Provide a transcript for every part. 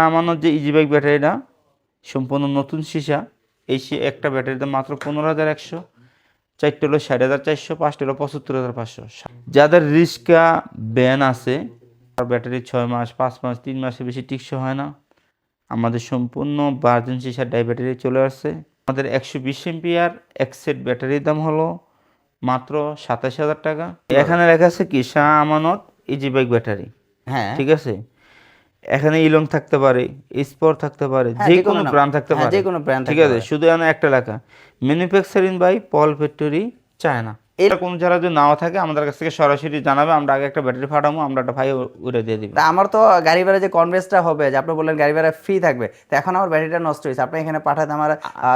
আমানত যে easy bike ব্যাটারিটা সম্পূর্ণ নতুন সীসা এই সে একটা ব্যাটারির দাম মাত্র পনেরো হাজার একশো চারটে হলো ষাট হাজার চারশো পাঁচটা হলো পঁচাত্তর হাজার পাঁচশো। যাদের রিস্কা ব্যান আছে আর ব্যাটারি ছয় মাস পাঁচ মাস তিন মাসের বেশি টিকসো হয় না। আমাদের সম্পূর্ণ ভার্জিন সিসার ডাই ব্যাটারি চলে আসছে। আমাদের একশো বিশ এমপিআর এক সেট ব্যাটারির দাম হলো মাত্র সাতাশ হাজার টাকা। এখানে লেখা আছে কি Shah Amanat easy bike battery. হ্যাঁ। ঠিক আছে? এখানে ইলং থাকতে পারে স্পর থাকতে পারে হ্যাঁ, যে কোনো ব্র্যান্ড থাকতে হ্যাঁ, পারে। যে কোনো brand ঠিক আছে? শুধু এখানে একটা লেখা। Manufacturing by Paul factory China এটা কোন যারা যদি নাও থাকে আমাদের কাছ থেকে সরাসরি জানাবে আমরা আগে একটা ব্যাটারি ফাটাবো আমরা একটা ভাই উড়ে দিয়ে দিবে। তা আমার তো গাড়ি ভাড়া যে কনভেন্সটা হবে যে আপনি বললেন গাড়ি ভাড়া ফ্রি থাকবে তো এখন আমার ব্যাটারিটা নষ্ট হয়েছে। আপনি এখানে পাঠাতে আমার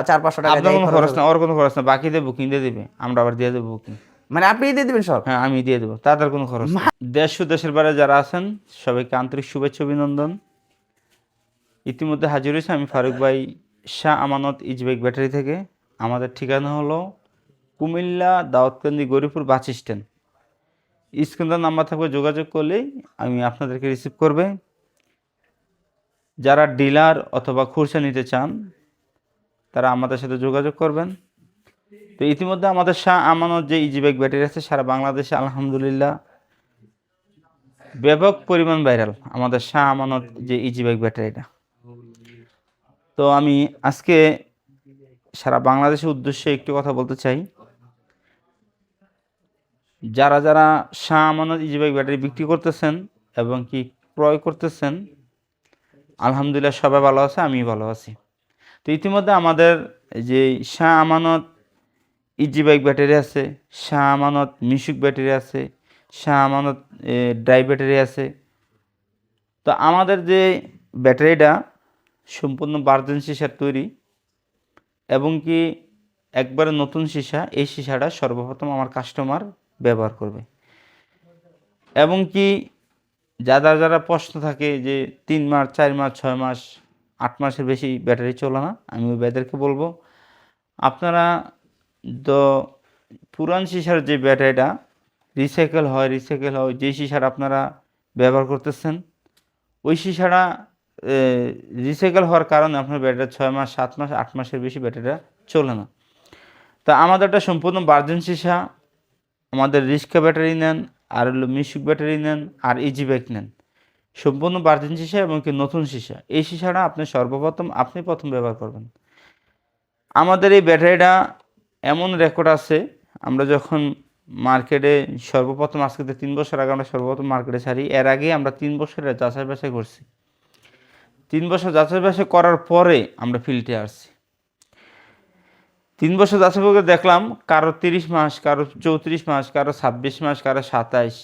চার পাঁচশো টাকা কোনো খরচ খরচ না ওর কোনো খরচ না বাকি দিয়ে বুকিং দিয়ে দিবে। আমরা আবার দিয়ে দেবো বুকিং মানে আপনি দিয়ে দিবেন সব? হ্যাঁ আমি দিয়ে দেবো। তাদের কোনো খরচ দেশ দেশের বাইরে যারা আছেন সবাইকে আন্তরিক শুভেচ্ছা অভিনন্দন। ইতিমধ্যে হাজির হয়েছে আমি ফারুক ভাই শাহ আমানত ইজবেক ব্যাটারি থেকে। আমাদের ঠিকানা হলো কুমিল্লা দাউদকান্দি গরিপুর বাস স্ট্যান্ড। স্ক্রিনের নাম্বার থাকবে যোগাযোগ করলেই আমি আপনাদেরকে রিসিভ করবে। যারা ডিলার অথবা খুরসা নিতে চান তারা আমাদের সাথে যোগাযোগ করবেন। তো ইতিমধ্যে আমাদের শাহ আমানত যে ইজিব্যাগ ব্যাটারি আছে, সারা বাংলাদেশে আলহামদুলিল্লাহ ব্যাপক পরিমাণ ভাইরাল আমাদের শাহ আমানত যে ইজিব্যাগ ব্যাটারিটা। তো আমি আজকে সারা বাংলাদেশের উদ্দেশ্যে একটি কথা বলতে চাই। যারা যারা শাহ আমানত ইজিব্যাগ ব্যাটারি বিক্রি করতেছেন এবং কি ক্রয় করতেছেন, আলহামদুলিল্লাহ সবাই ভালো আছে আমি ভালো আছি। তো ইতিমধ্যে আমাদের যে Shah Amanat easy bike battery আছে শাহ আমানত মিশুক ব্যাটারি আছে শাহ আমানত ড্রাই ব্যাটারি আছে। তো আমাদের যে ব্যাটারিটা সম্পূর্ণ বার্জেন সিসার তৈরি এবং কি একবারে নতুন সীসা, এই সীসাটা সর্বপ্রথম আমার কাস্টমার ব্যবহার করবে। এবং কি যারা যারা প্রশ্ন থাকে যে তিন মাস, চার মাস, ছয় মাস, আট মাসের বেশি ব্যাটারি চলে না, আমি ওই ব্যাটারিকে বলব, আপনারা তো পুরান সিসার যে ব্যাটারিটা রিসাইকেল হয় রিসাইকেল হয়, যে সিসার আপনারা ব্যবহার করতেছেন, ওই সিসাটা রিসাইকেল হওয়ার কারণে আপনার ব্যাটারি ছয় মাস, সাত মাস, আট মাসের বেশি ব্যাটারিটা চলে না। তা আমাদেরটা সম্পূর্ণ বার্জেন সিসা, আমাদের রিস্কা ব্যাটারি নেন, আর হলো মিশুক ব্যাটারি নেন, আর ইজি ব্যাগ নেন। সম্পূর্ণ বার্জেন সিসা এবং কি নতুন সিসা। এই সিসাটা আপনি সর্বপ্রথম, আপনি প্রথম ব্যবহার করবেন। আমাদের এই ব্যাটারিটা এমন রেকর্ড আছে, আমরা যখন মার্কেটে সর্বপ্রথম, আজকে তিন বছর আগে আমরা সর্বপ্রথম মার্কেটে ছাড়ি, এর আগে আমরা তিন বছরের যাচাই বাছাই করছি। তিন বছর যাচাই বাছাই করার পরে আমরা ফিল্ডে আসছি। তিন বছর যাচাই করে দেখলাম, কারও তিরিশ মাস, কারও চৌত্রিশ মাস, কারও ছাব্বিশ মাস, কারও সাতাইশ।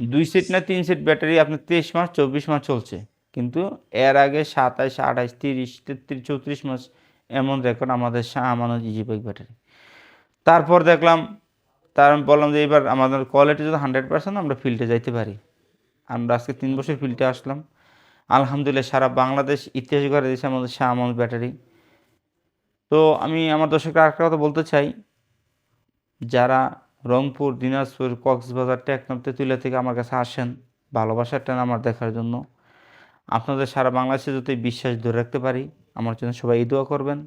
দুই সেট না তিন সেট ব্যাটারি আপনার তেইশ মাস, চব্বিশ মাস চলছে। কিন্তু এর আগে সাতাইশ, আঠাইশ, তিরিশ, তেত্রিশ, চৌত্রিশ মাস এমন রেকর্ড আমাদের শাহ আমানত ব্যাটারি তারপর দেখলাম, তার আমি বললাম যে এবার আমাদের কোয়ালিটি যদি হান্ড্রেড পার্সেন্ট আমরা ফিল্ডে যাইতে পারি। আমরা আজকে তিন বছর ফিল্ডে আসলাম। আলহামদুলিল্লাহ সারা বাংলাদেশ, ইতিহাস করে দিয়েছে আমাদের শাহ আমানত ব্যাটারি। তো আমি আমার দর্শকরা আরেকটা কথা বলতে চাই। যারা রংপুর, দিনাজপুর, কক্সবাজার টেকনাফ তেঁতুলিয়া থেকে আমার কাছে আসেন, ভালোবাসার টান আমার দেখার জন্য, আপনাদের সারা বাংলাদেশে যদি বিশ্বাস ধরে রাখতে পারি, আমার জন্য সবাই এই দোয়া করবেন।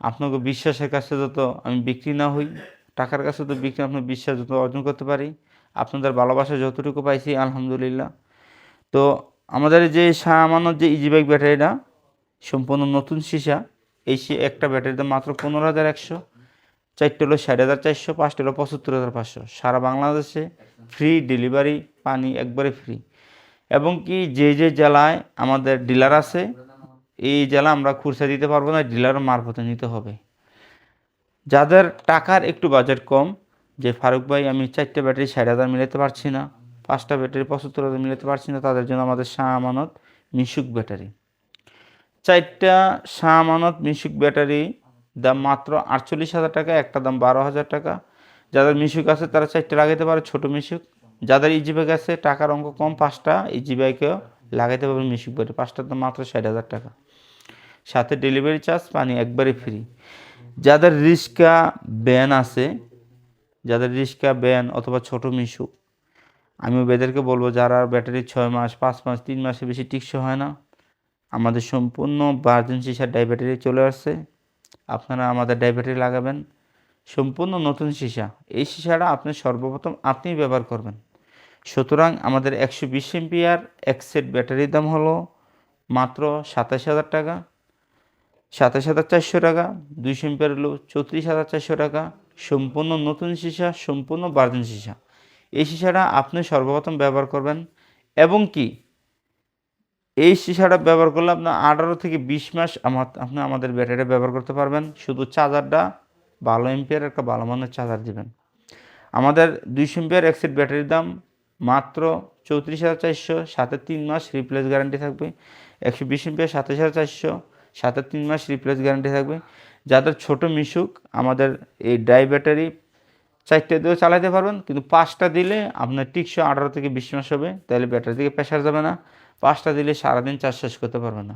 আপনাকে বিশ্বাসের কাছে যত আমি বিক্রি না হই, টাকার কাছে তো বিক্রি, আপনার বিশ্বাস যত অর্জন করতে পারি, আপনাদের ভালোবাসা যতটুকু পাইছি, আলহামদুলিল্লাহ। তো আমাদের যে আমানত, যে ইজিবাইক ব্যাটারিটা, সম্পূর্ণ নতুন সীসা, এই একটা ব্যাটারির দাম মাত্র পনেরো হাজার একশো, চারটে হলো ষাট হাজার চারশো, পাঁচটা হলো পঁচাত্তর হাজার পাঁচশো। সারা বাংলাদেশে ফ্রি ডেলিভারি পানি একবারে ফ্রি এবং কি যে যে জেলায় আমাদের ডিলার আছে এই জেলা আমরা খুরসা দিতে পারব না ডিলার মারফতে নিতে হবে। যাদের টাকার একটু বাজেট কম, যে ফারুক ভাই, আমি চারটে ব্যাটারি ষাট হাজার মিলাতে পারছি না, পাঁচটা ব্যাটারি পঁচাত্তর হাজার মিলাতে পারছি না, তাদের জন্য আমাদের শাহ আমানত মিশুক ব্যাটারি চারটা শাহ আমানত মিশুক ব্যাটারি দাম মাত্র আটচল্লিশ হাজার টাকা, একটা দাম বারো হাজার টাকা। যাদের মিশুক আছে, তারা চারটে লাগাইতে পারে, ছোট মিশুক। যাদের ইজি ব্যাগ আছে, টাকার অঙ্ক কম, পাঁচটা ইজি ব্যাগেও লাগাইতে পারবে মিশুক ব্যাটারি পাঁচটার দাম মাত্র ষাট হাজার টাকা। সাথে ডেলিভারি চার্জ পানি একবারে ফ্রি যাদের রিস্কা ব্যান আছে, যাদের রিস্কা ব্যান অথবা ছোট মিশুক আমি ওদেরকে বলব যারা ব্যাটারি ছয় মাস, পাঁচ মাস, তিন মাসের বেশি টিকসো হয় না, আমাদের সম্পূর্ণ ভার্জিন সিসার ডায়াবেটিস চলে আসছে। আপনারা আমাদের ডায়াবেটিস লাগাবেন, সম্পূর্ণ নতুন সীসা এই সীসাটা আপনি সর্বপ্রথম আপনিই ব্যবহার করবেন। সুতরাং আমাদের একশো বিশ এমপিআর, এক সেট ব্যাটারির দাম হলো মাত্র সাতাশ হাজার টাকা। সাতাশ হাজার চারশো টাকা দুইশো এমপিআর হলো চৌত্রিশ হাজার চারশো টাকা, সম্পূর্ণ নতুন সীসা, সম্পূর্ণ ভার্জিন সীসা। এই সীসাটা আপনি সর্বপ্রথম ব্যবহার করবেন এবং কি? এই সীসাটা ব্যবহার করলে আপনার আঠারো থেকে বিশ মাস আমার, আপনি আমাদের ব্যাটারিটা ব্যবহার করতে পারবেন। শুধু চার্জারটা ভালো এমপিয়ার একটা ভালো মানের চার্জার দিবেন। আমাদের দুইশো এমপিয়ার একসেট ব্যাটারির দাম মাত্র চৌত্রিশ হাজার চারশো, সাথে তিন মাস রিপ্লেস গ্যারান্টি থাকবে। একশো বিশ এমপিয়ার সাতাশ হাজার চারশো সাথে তিন মাস রিপ্লেস গ্যারান্টি থাকবে। যাদের ছোট মিশুক, আমাদের এই ডাই ব্যাটারি চারটে দিয়েও চালাতে পারবেন, কিন্তু পাঁচটা দিলে আপনার টিকশো আঠারো থেকে বিশ মাস হবে, তাহলে ব্যাটারি থেকে প্রেশার যাবে না। পাঁচটা দিলে সারাদিন চার্জ শেষ করতে পারবে না।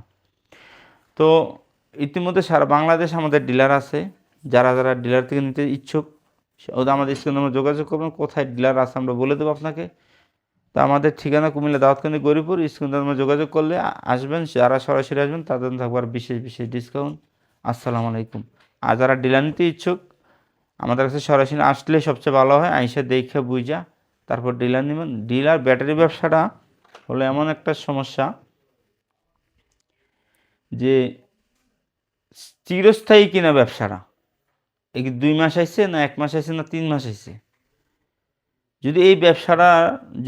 তো ইতিমধ্যে সারা বাংলাদেশ আমাদের ডিলার আছে, যারা যারা ডিলার থেকে নিতে ইচ্ছুক ওদের আমাদের স্ক্রিনে আমরা যোগাযোগ করবেন, কোথায় ডিলার আছে আমরা বলে দেবো আপনাকে। তো আমাদের ঠিকানা কুমিল্লা দাওয়াতকান্দি গরিপুর আমরা যোগাযোগ করলে আসবেন, যারা সরাসরি আসবেন তাদের জন্য থাকবে বিশেষ বিশেষ ডিসকাউন্ট আসসালামু আলাইকুম। আর যারা ডিলার নিতে ইচ্ছুক, আমাদের কাছে সরাসরি আসলে সবচেয়ে ভালো হয়, আইসা দেখে বুঝা, তারপর ডিলার নেবেন। ডিলার ব্যাটারি ব্যবসাটা হলো এমন একটা সমস্যা যে চিরস্থায়ী কিনা ব্যবসাটা। এই দুই মাস আইছে না এক মাস আইছে না তিন মাস আইছে? যদি এই ব্যবসাটা,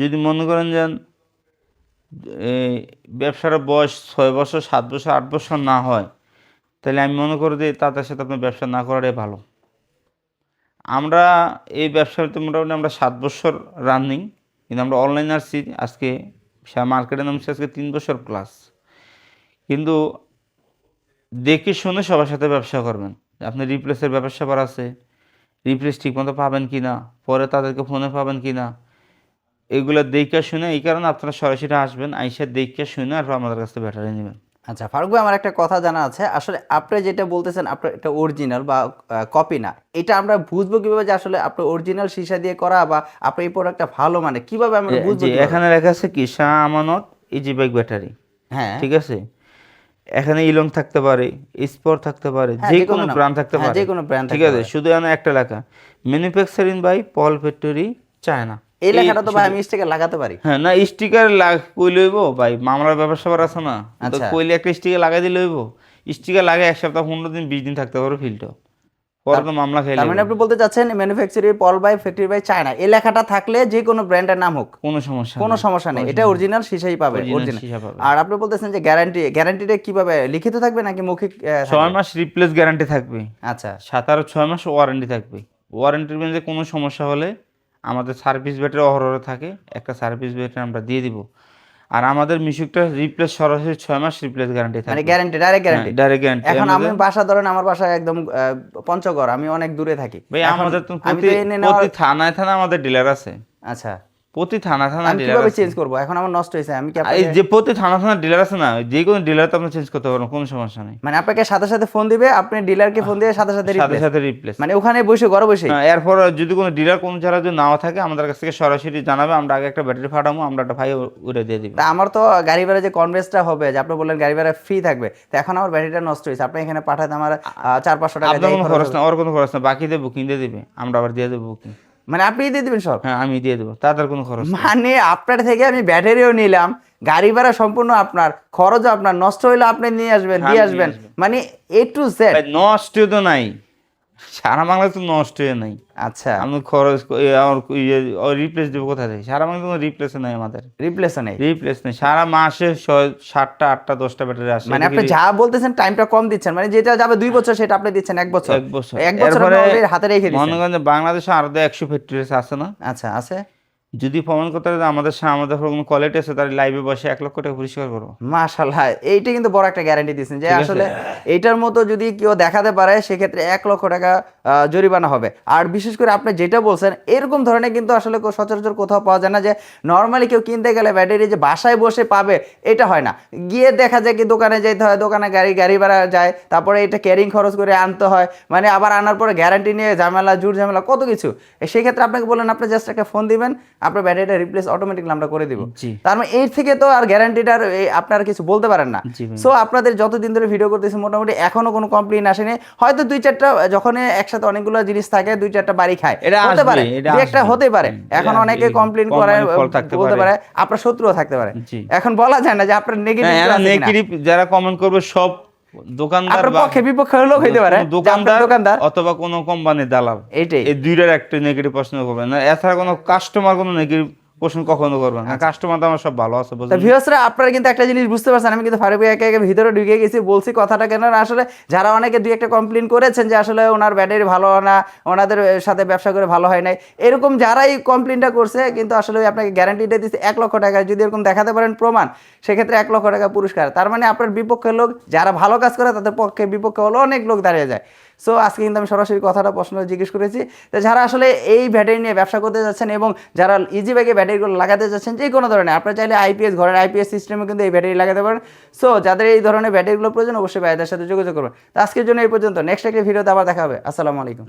যদি মনে করেন যে ব্যবসার বয়স ছয় বছর, সাত বছর, আট বছর না হয়, তাহলে আমি মনে করি যে তাদের সাথে আপনার ব্যবসা না করাটাই ভালো। আমরা এই ব্যবসাতে মোটামুটি আমরা সাত বছর রানিং কিন্তু আমরা অনলাইন আসছি, আজকে মার্কেটে নামছি, আজকে তিন বছর প্লাস কিন্তু দেখে শুনে সবার সাথে ব্যবসা করবেন। আপনি রিপ্লেসের ব্যবসা আছে। রিপ্লেস ঠিকমতো পাবেন কি না পরে তাদেরকে ফোনে পাবেন কি না এগুলো দেখে শুনে এই কারণে আপনারা সরাসরি আসবেন আইসা দেখে শুনে আর আমাদের কাছ থেকে ব্যাটারি নেবেন। আচ্ছা ফারুক ভাই আমার একটা কথা জানা আছে। আসলে আপনি যেটা বলতেছেন আপনার এটা অরিজিনাল বা কপি না। এটা আমরা বুঝব কীভাবে যে আসলে আপনার অরিজিনাল সীসা দিয়ে করা বা আপনার এই প্রোডাক্টটা ভালো মানে? কীভাবে আমরা বুঝব এখানে লেখা আছে কি Shah Amanat easy bike battery হ্যাঁ। ঠিক আছে? এখানে ইলং থাকতে পারে স্পর থাকতে পারে হ্যাঁ, যে যে কোনো ব্র্যান্ড থাকতে হ্যাঁ, পারে। যে কোনো ব্র্যান্ড ঠিক আছে শুধু এখানে একটা লেখা। Manufacturing by Paul factory China এই লেখাটা তো ভাই আমি স্টিকার লাগাতে পারি। হ্যাঁ না স্টিকার লাগ কই লইব? ভাই মামলার ব্যাপার সবার আছে না। তো আচ্ছা। কইলে একটা স্টিকার লাগাই দিলে হইব স্টিকার লাগে এক সপ্তাহ পনেরো দিন বিশ দিন থাকতে পারো ফিল্ডটা পরে তো মামলা খেলে তার মানে আপনি বলতে চাচ্ছেন manufacturing Paul by factory by China এই লেখাটা থাকলে যে কোনো ব্র্যান্ডের নাম হোক। কোনো সমস্যা কোনো সমস্যা নেই। এটা অরিজিনাল সীসাই পাবে অরিজিনাল আর আপনি বলতেছেন যে গ্যারান্টি গ্যারান্টিটা কীভাবে লিখিত থাকবে নাকি মৌখিক মাস রিপ্লেস গ্যারান্টি থাকবে। আচ্ছা। সাত আর ছয় মাস ওয়ারেন্টি থাকবে। ওয়ারেন্টির মধ্যে কোনো সমস্যা হলে আমাদের সার্ভিস ব্যাটারি অহরহ থাকে। একটা সার্ভিস ব্যাটারি আমরা দিয়ে দিব। আর আমাদের মিশুকটা রিপ্লেস সরাসরি ছয় মাস রিপ্লেস গ্যারান্টি মানে guarantee direct guarantee direct guarantee এখন আমি বাসা ধরেন আমার বাসা একদম পঞ্চগড় আমি অনেক দূরে থাকি। ভাই আমাদের তো প্রতি থানায় থানায় আমাদের ডিলার আছে। আচ্ছা। প্রতি থানা থানা কীভাবে চেঞ্জ করব? এখন আমার নষ্ট হয়েছে আমি কি এই যে প্রতি থানা থানা ডিলার আছে না যে কোনো ডিলার তো আপনি চেঞ্জ করতে পারবেন কোনো সমস্যা নেই। মানে আপনাকে সাথে সাথে ফোন দিবে আপনি ডিলারকে ফোন দিয়ে সাথে সাথে সাথে। সাথে রিপ্লেস মানে ওখানে বসে ঘরে বসে। এরপর যদি কোনো ডিলার কোনো ছাড়া যদি নাও থাকে আমাদের কাছ থেকে সরাসরি জানাবে আমরা আগে একটা ব্যাটারি ফাটাবো আমরা একটা ভাই উড়ে দিয়ে দিব। তা আমার তো গাড়ি ভাড়া যে কনভেন্সটা হবে যে আপনি বললেন গাড়ি ভাড়া ফ্রি থাকবে তো এখন আমার ব্যাটারিটা নষ্ট হয়েছে। আপনি এখানে পাঠাতে আমার চার পাঁচশো টাকা আপনার কোনো খরচ খরচ না ওর কোনো খরচ না বাকি দিয়ে বুকিং দিয়ে দিবে আমরা আবার দিয়ে দেবো বুকিং মানে আপনি দিয়ে দেবেন সব? হ্যাঁ আমি দিয়ে দেবো। তাদের কোনো খরচ মানে আপনার থেকে আমি ব্যাটারিও নিলাম গাড়ি ভাড়া সম্পূর্ণ আপনার খরচ আপনার নষ্ট হইলে আপনি নিয়ে আসবেন দিয়ে হ্যাঁ, নিয়ে আসবেন। মানে এ টু জেড নষ্ট তো নাই। সারা বাংলা তো নষ্ট হয়ে নাই। আচ্ছা। আমি খরচ আমার রিপ্লেস দেবো কোথা থেকে? সারা বাংলা কোনো রিপ্লেস নাই আমাদের। রিপ্লেস নেই? রিপ্লেস নেই। সারা মাসে সাতটা আটটা দশটা ব্যাটারি আসে। মানে আপনি যা বলতেছেন টাইমটা কম দিচ্ছেন। মানে যেটা যাবে দুই বছর সেটা আপনি দিচ্ছেন এক বছর। এক বছর। এক বছর হাতে রেখে দিচ্ছেন। মনে করেন বাংলাদেশে আরও একশো ফ্যাক্টরি আছে না? আচ্ছা আছে। যদি প্রমাণ করতে পারে আমাদের সা- আমাদের কোনো কোয়ালিটি আছে তার লাইভে বসে এক লক্ষ টাকা পরিষ্কার করব। মাশাল্লাহ এইটা কিন্তু বড় একটা গ্যারান্টি দিচ্ছেন যে আসলে এইটার মতো যদি কেউ দেখাতে পারে সেক্ষেত্রে এক লক্ষ টাকা জরিমানা হবে। আর বিশেষ করে আপনি যেটা বলছেন এরকম ধরনের কিন্তু আসলে সচরাচর কোথাও পাওয়া যায় না যে নর্মালি কেউ কিনতে গেলে ব্যাটারি যে বাসায় বসে পাবে এটা হয় না। গিয়ে দেখা যায় কি দোকানে যেতে হয় দোকানে গাড়ি গাড়ি ভাড়া যায় তারপরে এটা ক্যারিং খরচ করে আনতে হয় মানে আবার আনার পরে গ্যারান্টি নিয়ে ঝামেলা জুর ঝামেলা কত কিছু। সেক্ষেত্রে আপনাকে বললেন আপনি জাস্ট একটা ফোন দিবেন আপনার ব্যাটারিটা রিপ্লেস অটোমেটিকলি আমরা করে দিব। তার মানে এর থেকে তো আর গ্যারান্টিটার আপনারা কিছু বলতে পারেন না। সো আপনাদের যতদিন ধরে ভিডিও করতেছি মোটামুটি এখনও কোনো কমপ্লেন আসেনি। হয়তো দুই চারটা যখন একসাথে অনেকগুলো জিনিস থাকে দুই চারটা বাড়ি খায়। এটা হতে পারে। একটা হতে পারে। এখন অনেকে কমপ্লেন করে মানে বলতে পারে। আপনার শত্রুও থাকতে পারে। এখন বলা যায় না যে আপনার হ্যাঁ নেগেটিভ যারা কমেন্ট করবে সব দোকানদার পক্ষে বিপক্ষে লোক হইতে পারে। দোকানদার দোকানদার। অথবা কোনো কোম্পানির দালাল। এইটাই। এই দুইটার একটা নেগেটিভ প্রশ্ন করবে না। এছাড়া কোনো কাস্টমার কোনো নেগেটিভ প্রশ্ন কখনো করবে না। কাস্টমার তো আমার সব ভালো আছে বুঝলেন? ভিউয়ার্সরা আপনারা কিন্তু একটা জিনিস বুঝতে পারছেন আমি কিন্তু ফারুক একে একে ভিতরে ঢুকে গেছি বলছি কথাটা কেন আসলে যারা অনেকে দুই একটা কমপ্লেন করেছেন যে আসলে ওনার ব্যাটারি ভালো না ওনাদের সাথে ব্যবসা করে ভালো হয় নাই এরকম যারাই কমপ্লেনটা করছে কিন্তু আসলে আপনাকে গ্যারান্টিটা দিচ্ছে এক লক্ষ টাকা যদি এরকম দেখাতে পারেন প্রমাণ সেক্ষেত্রে এক লক্ষ টাকা পুরস্কার। তার মানে আপনার বিপক্ষের লোক যারা ভালো কাজ করে তাদের পক্ষে বিপক্ষে হলো অনেক লোক দাঁড়িয়ে যায়। সো আজকে কিন্তু আমি সরাসরি কথাটা প্রশ্ন জিজ্ঞেস করেছি। তো যারা আসলে এই ব্যাটারি নিয়ে ব্যবসা করতে যাচ্ছেন এবং যারা ইজি ব্যাগে ব্যাটারিগুলো লাগাতে চাচ্ছেন যে কোনো ধরনের। আপনারা চাইলে আইপিএস ঘরের আইপিএস সিস্টেমে কিন্তু এই ব্যাটারি লাগাতে পারেন। সো যাদের এই ধরনের ব্যাটারিগুলো প্রয়োজন, অবশ্যই ভাইদের সাথে যোগাযোগ করবেন। তো আজকের জন্য এই পর্যন্ত। নেক্সট একটা ভিডিওতে আবার দেখা হবে। আসসালামু আলাইকুম